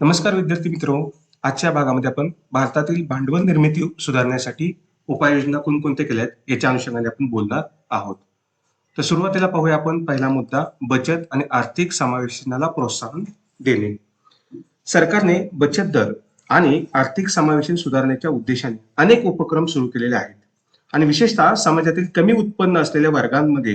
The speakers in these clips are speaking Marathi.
नमस्कार विद्यार्थी मित्र. आजच्या भागामध्ये आपण भारतातील भांडवल निर्मिती सुधारण्यासाठी उपाययोजना कोणकोणत्या केल्या आहेत याच्या अनुषंगाने आपण बोलणार आहोत. तर सुरुवातीला पाहूया आपण. पहिला मुद्दा बचत आणि आर्थिक समावेशनाला प्रोत्साहन देणे. सरकारने बचत दर आणि आर्थिक समावेशन सुधारण्याच्या उद्देशाने अनेक उपक्रम सुरू केलेले आहेत. आणि विशेषतः समाजातील कमी उत्पन्न असलेल्या वर्गांमध्ये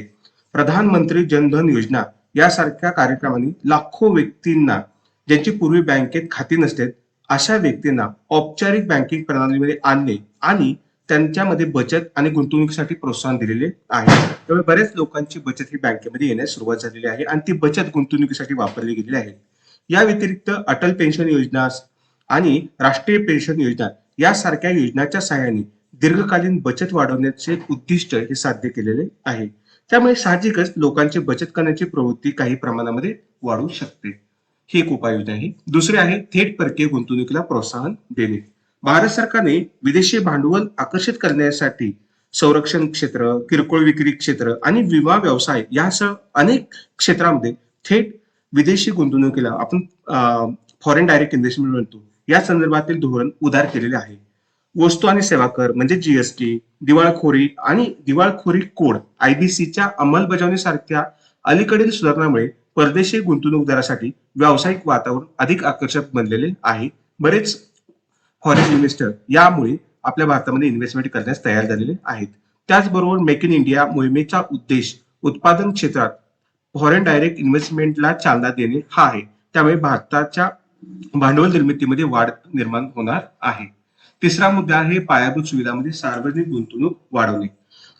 प्रधानमंत्री जनधन योजना यासारख्या कार्यक्रमांनी लाखो व्यक्तींना ज्यांची पूर्वी बँकेत खाती नसतात अशा व्यक्तींना औपचारिक बँकिंग प्रणालीमध्ये आणणे आणि त्यांच्यामध्ये बचत आणि गुंतवणुकीसाठी प्रोत्साहन दिलेले आहे. त्यामुळे बऱ्याच लोकांची बचत ही बँकेमध्ये येण्यास सुरुवात झालेली आहे आणि ती बचत गुंतवणुकीसाठी वापरली गेलेली आहे. या व्यतिरिक्त अटल पेन्शन योजना आणि राष्ट्रीय पेन्शन योजना यासारख्या योजनाच्या सहाय्याने दीर्घकालीन बचत वाढवण्याचे उद्दिष्ट हे साध्य केलेले आहे. त्यामुळे साहजिकच लोकांची बचत करण्याची प्रवृत्ती काही प्रमाणामध्ये वाढू शकते. ही एक उपाययोजना आहे. दुसरे आहे थेट परकीय गुंतवणुकीला प्रोत्साहन देणे. भारत सरकारने विदेशी भांडवल आकर्षित करण्यासाठी संरक्षण क्षेत्र किरकोळ विक्री क्षेत्र आणि विमा व्यवसाय यासह अनेक क्षेत्रामध्ये थेट विदेशी गुंतवणुकीला आपण फॉरेन डायरेक्ट इन्व्हेस्टमेंट म्हणतो. या संदर्भातील धोरण उदार केलेले आहे. वस्तू आणि सेवा कर म्हणजे जीएसटी दिवाळखोरी आणि दिवाळखोरी कोड आयबीसीच्या अंमलबजावणीसारख्या अलीकडील सुधारणामुळे परदेशी गुंतवणूकदारासाठी व्यावसायिक वातावरण अधिक आकर्षक बनलेले आहे. बरेच फॉरेन इन्व्हेस्टर यामुळे आपल्या भारतामध्ये इन्व्हेस्टमेंट करण्यास तयार झालेले आहेत. त्याचबरोबर मेक इन इंडिया मोहिमेचा उद्देश उत्पादन क्षेत्रात फॉरेन डायरेक्ट इन्व्हेस्टमेंटला चालना देणे हा आहे. त्यामुळे भारताच्या भांडवल निर्मितीमध्ये वाढ निर्माण होणार आहे. तिसरा मुद्दा आहे पायाभूत सुविधामध्ये सार्वजनिक गुंतवणूक वाढवणे.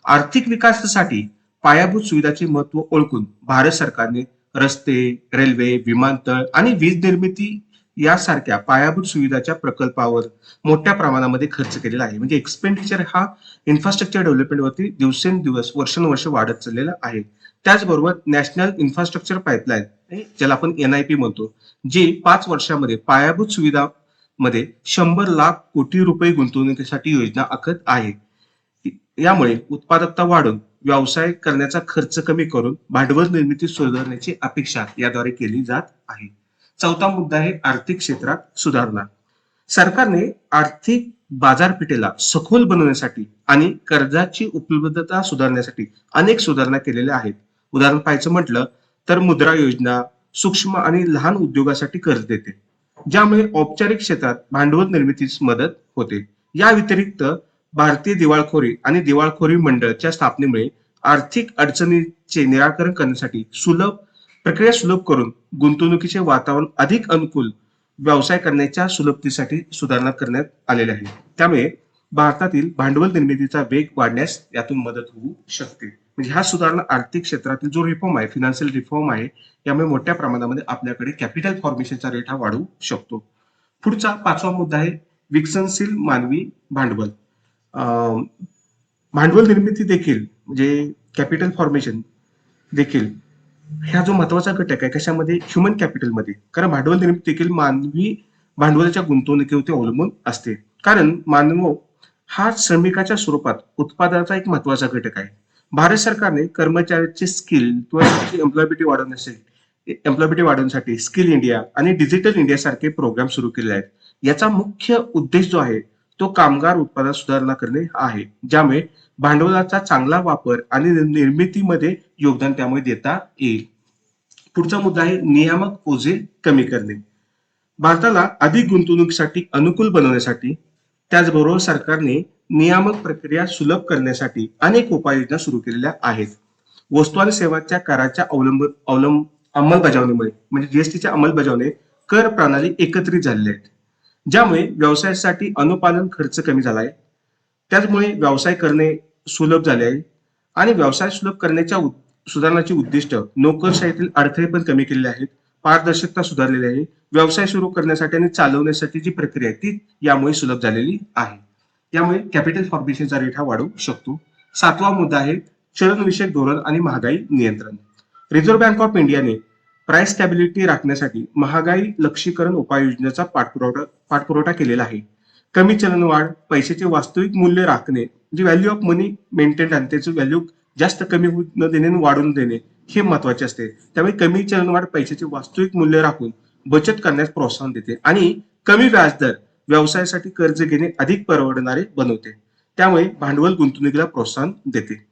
आर्थिक विकासासाठी पायाभूत सुविधाचे महत्त्व ओळखून भारत सरकारने रस्ते रेल्वे विमानतळ आणि वीज निर्मिती यासारख्या पायाभूत सुविधाच्या प्रकल्पावर मोठ्या प्रमाणामध्ये खर्च केलेला आहे. म्हणजे एक्सपेंडिचर हा इन्फ्रास्ट्रक्चर डेव्हलपमेंटवरती दिवसेंदिवस वर्षानुवर्ष वाढत चाललेला आहे. त्याचबरोबर नॅशनल इन्फ्रास्ट्रक्चर पाईपलाईन ज्याला आपण एनआयपी म्हणतो जे पाच वर्षामध्ये पायाभूत सुविधा मध्ये शंभर लाख कोटी रुपये गुंतवणुकीसाठी योजना आखत आहे. यामुळे उत्पादकता वाढून व्यवसाय करण्याचा खर्च कमी करून भांडवल निर्मिती सुधारण्याची अपेक्षा याद्वारे केली जात आहे. चौथा मुद्दा आहे आर्थिक क्षेत्रात सुधारणा. सरकारने आर्थिक बाजारपेठेला सखोल बनवण्यासाठी आणि कर्जाची उपलब्धता सुधारण्यासाठी अनेक सुधारणा केलेल्या आहेत. उदाहरण पाहायचं म्हटलं तर मुद्रा योजना सूक्ष्म आणि लहान उद्योगासाठी कर्ज देते ज्यामुळे औपचारिक क्षेत्रात भांडवल निर्मितीस मदत होते. या व्यतिरिक्त भारतीय दिवाळखोरी आणि दिवाळखोरी मंडळच्या स्थापनेमुळे आर्थिक अडचणीचे निराकरण करण्यासाठी सुलभ प्रक्रिया सुलभ करून गुंतवणुकीचे वातावरण अधिक अनुकूल व्यवसाय करण्याच्या सुलभतेसाठी सुधारणा करण्यात आलेल्या आहे. त्यामुळे भारतातील भांडवल निर्मितीचा वेग वाढण्यास यातून मदत होऊ शकते. म्हणजे ह्या सुधारणा आर्थिक क्षेत्रातील जो रिफॉर्म आहे फिनान्शियल रिफॉर्म आहे यामुळे मोठ्या प्रमाणामध्ये आपल्याकडे कॅपिटल फॉर्मेशनचा रेट हा वाढू शकतो. पुढचा पाचवा मुद्दा आहे विकसनशील मानवी भांडवल. भांडवल निर्मिती देखील म्हणजे कॅपिटल फॉर्मेशन देखील ह्या जो महत्त्वाचा घटक आहे कशामध्ये? ह्युमन कॅपिटलमध्ये कारण भांडवल निर्मिती देखील मानवी भांडवलाच्या गुंतवणुकीवरती अवलंबून असते. कारण मानव हा श्रमिकाच्या स्वरूपात उत्पादनाचा एक महत्त्वाचा घटक आहे. भारत सरकारने कर्मचाऱ्याचे स्किल किंवा एम्प्लॉयबिलिटी वाढवण्यासाठी एम्प्लॉयबिलिटी वाढवण्यासाठी स्किल इंडिया आणि डिजिटल इंडिया सारखे प्रोग्राम सुरू केले आहेत. याचा मुख्य उद्देश जो आहे तो कामगार उत्पादन सुधारणा करणे आहे. ज्यामुळे भांडवलाचा चांगला वापर आणि निर्मितीमध्ये योगदान त्यामुळे देता येईल. पुढचा मुद्दा आहे नियामक ओझे कमी करणे. भारताला अधिक गुंतवणुकीसाठी अनुकूल बनवण्यासाठी त्याचबरोबर सरकारने नियामक प्रक्रिया सुलभ करण्यासाठी अनेक उपाययोजना सुरू केलेल्या आहेत. वस्तू आणि सेवाच्या कराच्या अवलंब अवलंब अंमलबजावणीमुळे म्हणजे जीएसटीच्या अंमलबजावणी कर प्रणाली एकत्रित झालेल्या आहेत. ज्यामुळे व्यवसायासाठी अनुपालन खर्च कमी झाला आहे त्याचमुळे व्यवसाय करणे सुलभ झाले आहे. आणि व्यवसाय सुलभ करण्याच्या सुधारणाचे सुधारणाची उद्दिष्ट नोकरशाहीतील अडथळे पण कमी केलेले आहेत. पारदर्शकता सुधारलेली आहे. व्यवसाय सुरू करण्यासाठी आणि चालवण्यासाठी जी प्रक्रिया आहे ती यामुळे सुलभ झालेली आहे. यामुळे कॅपिटल फॉर्मेशनचा रेट हा वाढू शकतो. सातवा मुद्दा आहे चलनविषयक धोरण आणि महागाई नियंत्रण. रिझर्व्ह बँक ऑफ इंडियाने प्राइस स्टॅबिलिटी राखण्यासाठी महागाई लक्षीकरण उपाययोजनेचा पाठपुरवठा पाठपुरवठा केलेला आहे. कमी चलनवाढ पैशाचे वास्तविक मूल्य राखणे जे व्हॅल्यू ऑफ मनी मेंटेन आणि त्याचं व्हॅल्यू जास्त कमी होऊ न देणे वाढून देणे हे महत्त्वाचे असते. त्यामुळे कमी चलनवाढ पैशाचे वास्तविक मूल्य राखून बचत करण्यास प्रोत्साहन देते आणि कमी व्याजदर व्यवसायासाठी कर्ज घेणे अधिक परवडणारे बनवते. त्यामुळे भांडवल गुंतवणुकीला प्रोत्साहन देते.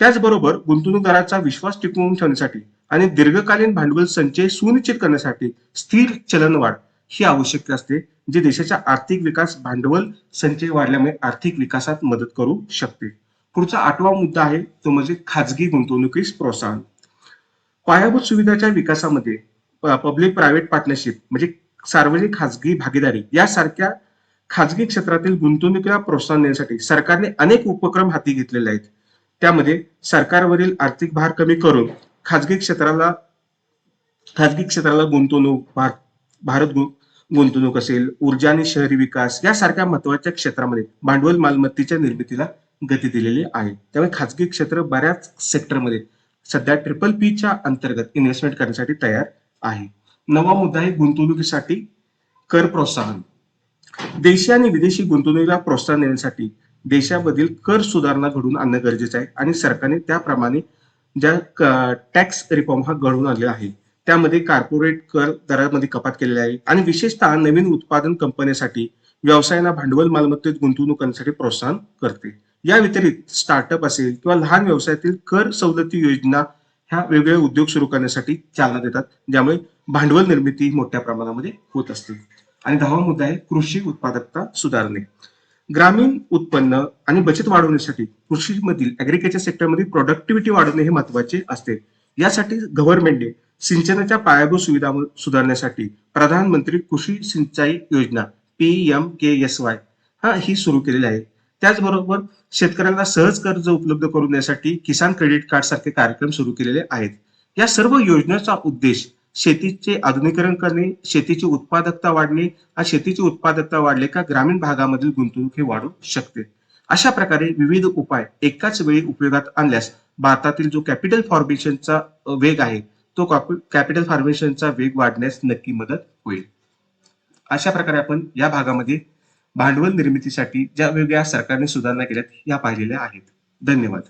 त्याचबरोबर गुंतवणूकदाराचा विश्वास टिकवून ठेवण्यासाठी आणि दीर्घकालीन भांडवल संचय सुनिश्चित करण्यासाठी स्थिर चलनवाढ ही आवश्यक असते जे देशाच्या आर्थिक विकास भांडवल संचय वाढल्यामुळे आर्थिक विकासात मदत करू शकते. पुढचा आठवा मुद्दा आहे तो म्हणजे खाजगी गुंतवणुकीस प्रोत्साहन. पायाभूत सुविधाच्या विकासामध्ये पब्लिक प्रायव्हेट पार्टनरशिप म्हणजे सार्वजनिक खाजगी भागीदारी यासारख्या खाजगी क्षेत्रातील गुंतवणुकीला प्रोत्साहन देण्यासाठी सरकारने अनेक उपक्रम हाती घेतलेले आहेत. त्यामध्ये सरकारवरील आर्थिक भार कमी करून खाजगी क्षेत्राला खाजगी क्षेत्राला गुंतवणूक भार- भारत गु- गुंतवणूक असेल ऊर्जा आणि शहरी विकास यासारख्या महत्त्वाच्या क्षेत्रामध्ये भांडवल मालमत्तेच्या निर्मितीला गती दिलेली आहे. त्यामुळे खाजगी क्षेत्र बऱ्याच सेक्टरमध्ये सध्या ट्रिपल पी च्या अंतर्गत इन्व्हेस्टमेंट करण्यासाठी तयार आहे. नवा मुद्दा आहे गुंतवणुकीसाठी कर प्रोत्साहन. देशी आणि विदेशी गुंतवणुकीला प्रोत्साहन देण्यासाठी देशामधील कर सुधारणा घडवून आणणं गरजेचं आहे आणि सरकारने त्याप्रमाणे ज्या टॅक्स रिफॉर्म हा घडवून आणलेला आहे त्यामध्ये कॉर्पोरेट कर दरामध्ये कपात केलेली आहे आणि विशेषतः नवीन उत्पादन कंपन्यांसाठी व्यवसायांना भांडवल मालमत्तेत गुंतवणूक करण्यासाठी प्रोत्साहन करते. या व्यतिरिक्त स्टार्टअप असेल किंवा लहान व्यवसायातील कर सवलती योजना ह्या वेगवेगळे उद्योग सुरू करण्यासाठी चालना देतात ज्यामुळे भांडवल निर्मिती मोठ्या प्रमाणामध्ये होत असते. आणि दहावा मुद्दा आहे कृषी उत्पादकता सुधारणे. ग्रामीण उत्पन्न आणि बचत वाढवण्यासाठी कृषीमधील ऍग्रिकल्चर सेक्टरमध्ये प्रोडक्टिव्हिटी वाढवणे हे महत्त्वाचे असते. यासाठी गव्हर्नमेंटने सिंचनाच्या पायाभूत सुविधा सुधारण्यासाठी प्रधानमंत्री कृषी सिंचाई योजना P M K S Y हा ही सुरू केलेली आहे. त्याचबरोबर शेतकऱ्यांना सहज कर्ज उपलब्ध करून देण्यासाठी किसान क्रेडिट कार्ड सारखे कार्यक्रम सुरू केलेले आहेत. या सर्व योजनेचा उद्देश शेतीचे आधुनिकीकरण करणे शेतीची उत्पादकता वाढणे आणि शेतीची उत्पादकता वाढले का ग्रामीण भागामधील गुंतवणूक हे वाढू शकते. अशा प्रकारे विविध उपाय एकाच वेळी उपयोगात आणल्यास भारतातील जो कॅपिटल फॉर्मेशनचा वेग आहे तो कॅपिटल फॉर्मेशनचा वेग वाढण्यास नक्की मदत होईल. अशा प्रकारे आपण या भागामध्ये भांडवल निर्मितीसाठी ज्या वेगवेगळ्या सरकारने सुधारणा केल्यात या पाहिलेल्या आहेत. धन्यवाद.